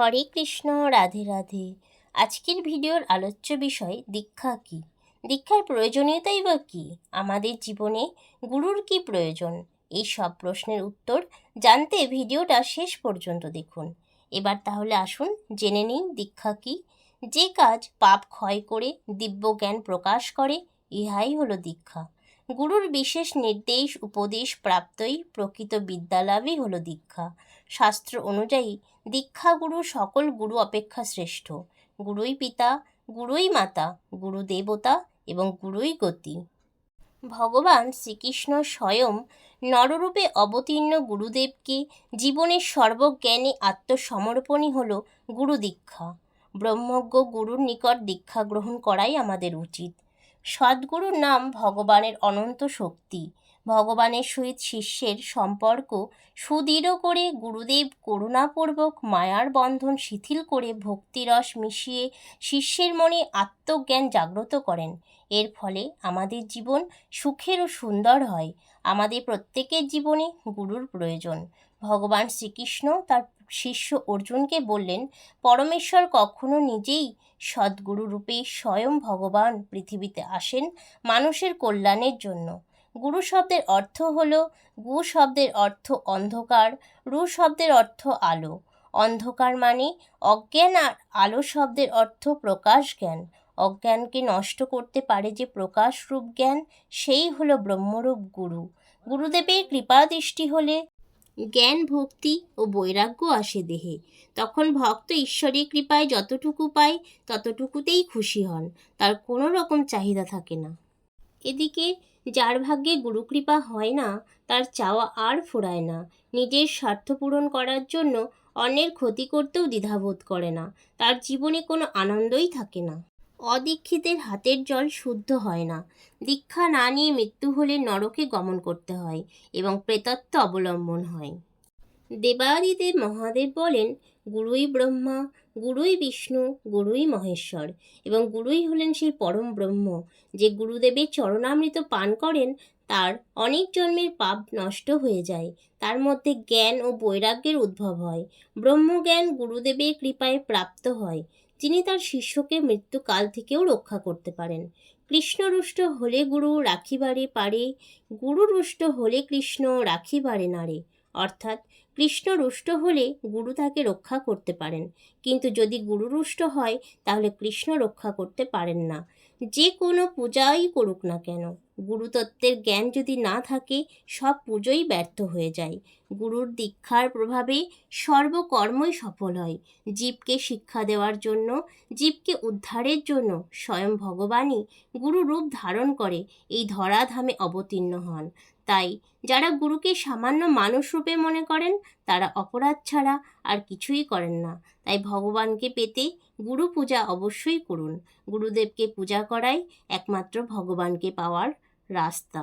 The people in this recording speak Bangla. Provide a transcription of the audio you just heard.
হরে কৃষ্ণ, রাধে রাধে। আজকের ভিডিওর আলোচ্য বিষয়, দীক্ষা কি? দীক্ষার প্রয়োজনীয়তাই বা কী? আমাদের জীবনে গুরুর কি প্রয়োজন? এই সব প্রশ্নের উত্তর জানতে ভিডিওটা শেষ পর্যন্ত দেখুন। এবার তাহলে আসুন, জেনে নিন দীক্ষা কি। যে কাজ পাপ ক্ষয় করে দিব্য জ্ঞান প্রকাশ করে, ইহাই হলো দীক্ষা। গুরুর বিশেষ নির্দেশ, উপদেশ প্রাপ্তই প্রকৃত বিদ্যালাভই হলো দীক্ষা। শাস্ত্র অনুযায়ী, দীক্ষা গুরু সকল গুরু অপেক্ষা শ্রেষ্ঠ। গুরুই পিতা, গুরুই মাতা, গুরু দেবতা এবং গুরুই গতি। ভগবান শ্রীকৃষ্ণ স্বয়ং নররূপে অবতীর্ণ গুরুদেবকে জীবনের সর্বজ্ঞানে আত্মসমর্পণই হল গুরু দীক্ষা। ব্রহ্মজ্ঞ গুরুর নিকট দীক্ষা গ্রহণ করাই আমাদের উচিত। সদ্গুরুর নাম ভগবানের অনন্ত শক্তি। ভগবানের সহিত শিষ্যের সম্পর্ক সুদৃঢ় করে গুরুদেব করুণাপূর্বক মায়ার বন্ধন শিথিল করে ভক্তিরস মিশিয়ে শিষ্যের মনে আত্মজ্ঞান জাগ্রত করেন। এর ফলে আমাদের জীবন সুখের ও সুন্দর হয়। আমাদের প্রত্যেকের জীবনে গুরুর প্রয়োজন। ভগবান শ্রীকৃষ্ণ তার শিষ্য অর্জুনকে বললেন, পরমেশ্বর কখনো নিজেই সদ্গুরু রূপে স্বয়ং ভগবান পৃথিবীতে আসেন মানুষের কল্যাণের জন্য। গুরু শব্দের অর্থ হল, গু শব্দের অর্থ অন্ধকার, রু শব্দের অর্থ আলো। অন্ধকার মানে অজ্ঞান আর আলো শব্দের অর্থ প্রকাশ জ্ঞান। অজ্ঞানকে নষ্ট করতে পারে যে প্রকাশ রূপ জ্ঞান, সেই হলো ব্রহ্মরূপ গুরু। গুরুদেবের কৃপাদৃষ্টি হলে জ্ঞান, ভক্তি ও বৈরাগ্য আসে দেহে। তখন ভক্ত ঈশ্বরের কৃপায় যতটুকু পায়, ততটুকুতেই খুশি হন। তার কোনো রকম চাহিদা থাকে না। এদিকে যার ভাগ্যে গুরুকৃপা হয় না, তার চাওয়া আর ফোরায় না। নিজের স্বার্থ পূরণ করার জন্য অন্যের ক্ষতি করতেও দ্বিধাবোধ করে না। তার জীবনে কোনো আনন্দই থাকে না। অদীক্ষিতের হাতের জল শুদ্ধ হয় না। দীক্ষা না নিয়ে মৃত্যু হলে নরকে গমন করতে হয় এবং প্রেতত্ব অবলম্বন হয়। দেবাদিদেব মহাদেব বলেন, গুরুই ব্রহ্মা, গুরুই বিষ্ণু, গুরুই মহেশ্বর এবং গুরুই হলেন সেই পরম ব্রহ্ম। যে গুরুদেবের চরণামৃত পান করেন, তার অনেক জন্মের পাপ নষ্ট হয়ে যায়। তার মধ্যে জ্ঞান ও বৈরাগ্যের উদ্ভব হয়। ব্রহ্মজ্ঞান গুরুদেবের কৃপায় প্রাপ্ত হয়। যিনি তার শিষ্যকে মৃত্যুকাল থেকেও রক্ষা করতে পারেন। কৃষ্ণ রুষ্ট হলে গুরু রাখিবারে পারে গুরু রুষ্ট হলে কৃষ্ণ রাখিবারে নারে। অর্থাৎ কৃষ্ণ রুষ্ট হলে গুরু তাকে রক্ষা করতে পারেন। কিন্তু যদি গুরু রুষ্ট হয়, তাহলে কৃষ্ণ রক্ষা করতে পারেন না। যে কোনো পূজাই করুক না কেন। গুরুতত্ত্বের জ্ঞান যদি না থাকে, সব পুজোই ব্যর্থ হয়ে যায়। গুরুর দীক্ষার প্রভাবে সর্বকর্মই সফল হয়। জীবকে শিক্ষা দেওয়ার জন্য, জীবকে উদ্ধারের জন্য স্বয়ং ভগবানই গুরু রূপ ধারণ করে, এই ধরাধামে অবতীর্ণ হন। তাই যারা গুরুকে সামান্য মানুষ রূপে মনে করেন তারা অপরাধ ছাড়া আর কিছুই করেন না। তাই ভগবানকে পেতে গুরু পূজা অবশ্যই করুন। গুরুদেবকে পূজা করাই একমাত্র ভগবানকে পাওয়ার রাস্তা।